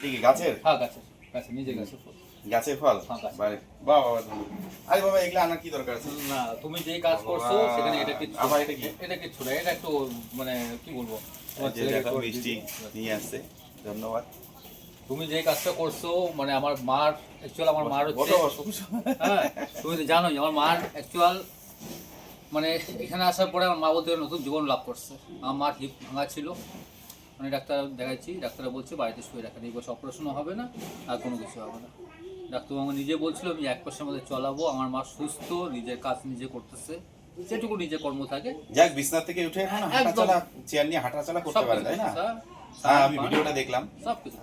কি কি গাছের? হ্যাঁ গাছে গাছে নিজে গাছে ফুল। গাছের ফল? হ্যাঁ, গাছের। বাড়ি বাহ বাবা আরে বাবা এগুলা আনার কি দরকার আছে? না তুমি যে কাজ করছ সেখানে এটা কিচ্ছু আবার এটা কি? এটা কিচ্ছু না এটা একটু মানে কি বলব? তোমার যে ছেলেকে দেখো করে মিষ্টি নিয়ে আসছে। ধন্যবাদ। তুমি যে কাজটা করছ মানে আমার মার অ্যাকচুয়াল আমার মার হচ্ছে। হ্যাঁ তুমি তো জানোই আমার মার অ্যাকচুয়াল মানে এখানে আসার পরে আমার মা বলতে নতুন জীবন লাভ করছে। আমার মার হিপ ভাঙা ছিল। মানে ডাক্তার দেখাচ্ছি ডাক্তাররা বলছে বাড়িতে শুয়ে রাখেন এই বছর অপারেশনও হবে না আর কোনো কিছু হবে না। ডাক্তারবাবু আমাকে নিজে বলছিল আমি এক মাসের মধ্যে চলাবো আমার মা সুস্থ নিজের কাজ নিজে করতেছে। যেটুকু নিজে কর্ম থাকে। যাক বিছনা থেকে উঠে এখন। হাঁটাচলা চেয়ার নিয়ে হাঁটাচলা করতে পারে তাই না? হ্যাঁ আমি ভিডিওটা দেখলাম। সব কিছু।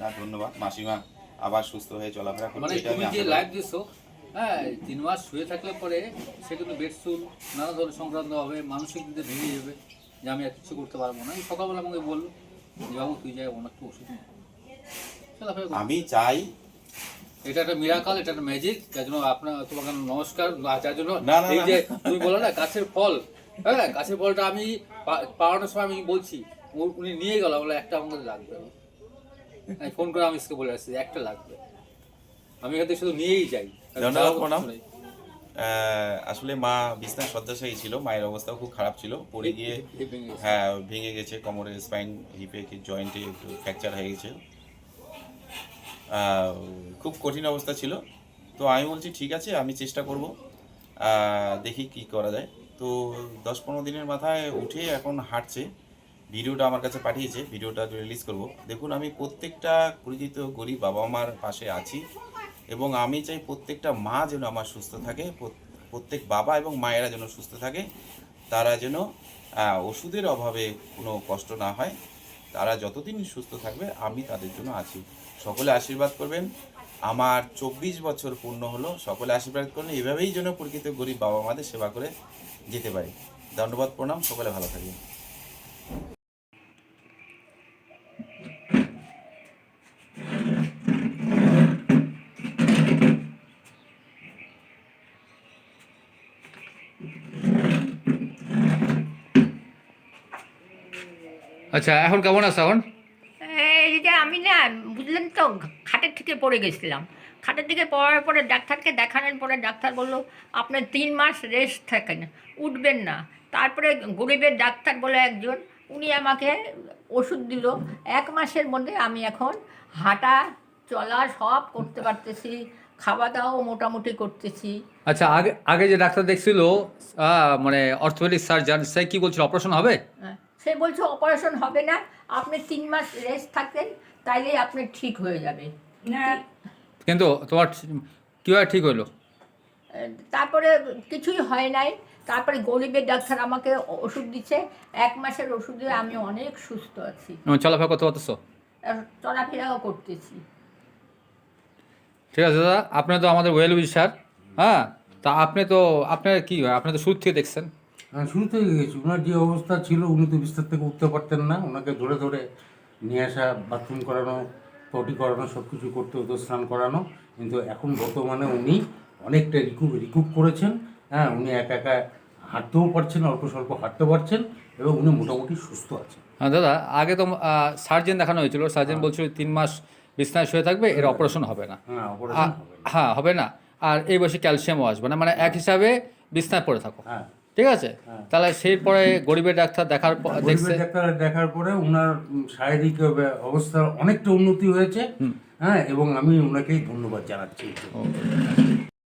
না ধন্যবাদ। মাসিমা আবার সুস্থ হয়ে চলাফেরা মানে তুমি যে লাইভ দিছো হ্যাঁ তিন মাস শুয়ে থাকলে পরে সে কিন্তু বেডসুল নানা ধরনের সংক্রান্ত হবে মানসিক দিকে ভেঙে যাবে। যে আমি আর কিছু করতে পারব না। সকালবেলা আমাকে বলল যে বাবু তুই যাই অনেক একটু ওষুধ। আমি চাই। এটা একটা মিরাকাল এটা একটা ম্যাজিক যার জন্য আপনার তোমাকে নমস্কার যার জন্য এই যে তুমি বলো না গাছের ফল হ্যাঁ গাছের ফলটা আমি পা- পাড়ানোর সময় আমি বলছি ও- উনি নিয়ে গেল বলে একটা আমাকে লাগবে। আমি ফোন করে আমি বলে আসছি একটা লাগবে। আমি এখান থেকে শুধু নিয়েই যাই। ধন্যবাদ, আসলে মা বিছনার শয্যাশায়ী ছিল মায়ের অবস্থাও খুব খারাপ ছিল। পড়ে গিয়ে। হ্যাঁ ভেঙে গেছে কোমরের স্পাইন হিপে জয়েন্টে একটু ফ্র্যাকচার হয়ে গেছে। খুব কঠিন অবস্থা ছিল। তো আমি বলছি ঠিক আছে আমি চেষ্টা করব। দেখি কি করা যায়। তো দশ পনেরো দিনের মাথায় উঠে এখন হাঁটছে। ভিডিওটা আমার কাছে পাঠিয়েছে ভিডিওটা রিলিজ করব। দেখুন আমি প্রত্যেকটা পরিচিত গরিব বাবা মার পাশে আছি। এবং আমি চাই প্রত্যেকটা মা যেন আমার সুস্থ থাকে প্রত্যেক বাবা এবং মায়েরা যেন সুস্থ থাকে, তারা যেন ওষুধের অভাবে কোনো কষ্ট না হয়, তারা যতদিন সুস্থ থাকবে, আমি তাদের জন্য আছি। সকলে আশীর্বাদ করবেন। আমার চব্বিশ বছর পূর্ণ হলো, সকলে আশীর্বাদ করলে এভাবেই যেন প্রকৃত গরিব বাবা মাদের সেবা করে যেতে পারি। ধন্যবাদ, প্রণাম, সকলে ভালো থাকবেন। আচ্ছা এখন কেমন আছে এখন? এই যে আমি না বুঝলেন তো খাটের থেকে পড়ে গেছিলাম। খাটের থেকে পড়ার পরে ডাক্তারকে দেখানোর পরে ডাক্তার বলল আপনার তিন মাস রেস্ট থাকেন উঠবেন না। তারপরে গরিবের ডাক্তার বলে একজন উনি আমাকে ওষুধ দিল। এক মাসের মধ্যে আমি এখন হাঁটা চলা সব করতে পারতেছি খাওয়া দাওয়াও মোটামুটি করতেছি। আচ্ছা আগে আগে যে ডাক্তার দেখছিল মানে অর্থোপেডিক সার্জন সে কি বলছিল অপারেশন হবে? হ্যাঁ, সে বলছে অপারেশন হবে না আপনি তিন মাস রেস্ট থাকেন তাইলেই আপনি ঠিক হয়ে যাবে কিন্তু তোমার কীভাবে ঠিক হলো তারপরে কিছুই হয় নাই। তারপরে গরিবের ডাক্তার আমাকে ওষুধ দিচ্ছে। এক মাসের ওষুধে আমি অনেক সুস্থ আছি। চলাফেরা করতে পারতেছো? চলাফেরাও করতেছি। ঠিক আছে দাদা আপনি তো আমাদের ওয়েল উইশার হ্যাঁ? তা আপনি তো আপনার কি হয়? আপনি তো শুরু থেকে দেখছেন। হ্যাঁ শুরুতে গেছি ওনার যে অবস্থা ছিল উনি তো বিস্তার থেকে উঠতে পারতেন না। ওনাকে ধরে ধরে নিয়ে আসা বাথরুম করানো পটি করানো সব কিছু করতে হতো স্নান করানো। কিন্তু এখন বর্তমানে উনি অনেকটা রিকুপ রিকুপ করেছেন। হ্যাঁ উনি একা একা হাঁটতেও পারছেন অল্প স্বল্প হাঁটতে পারছেন এবং উনি মোটামুটি সুস্থ আছেন। হ্যাঁ দাদা আগে তো সার্জেন দেখানো হয়েছিল। সার্জেন বলছিল তিন মাস বিছনায় শুয়ে থাকবে এর অপারেশন হবে না। হ্যাঁ হবে না। হ্যাঁ হবে না। আর এই বয়সে ক্যালসিয়ামও আসবে না। মানে এক হিসাবে বিছনায় পড়ে থাকো। হ্যাঁ। ঠিক আছে? তাহলে সেই পরে গরিবের ডাক্তার দেখার পর দেখছে। গরিবের ডাক্তার দেখার পরে ওনার শারীরিক অবস্থা অবস্থার অনেকটা উন্নতি হয়েছে। হ্যাঁ এবং আমি ওনাকেই ধন্যবাদ জানাচ্ছি।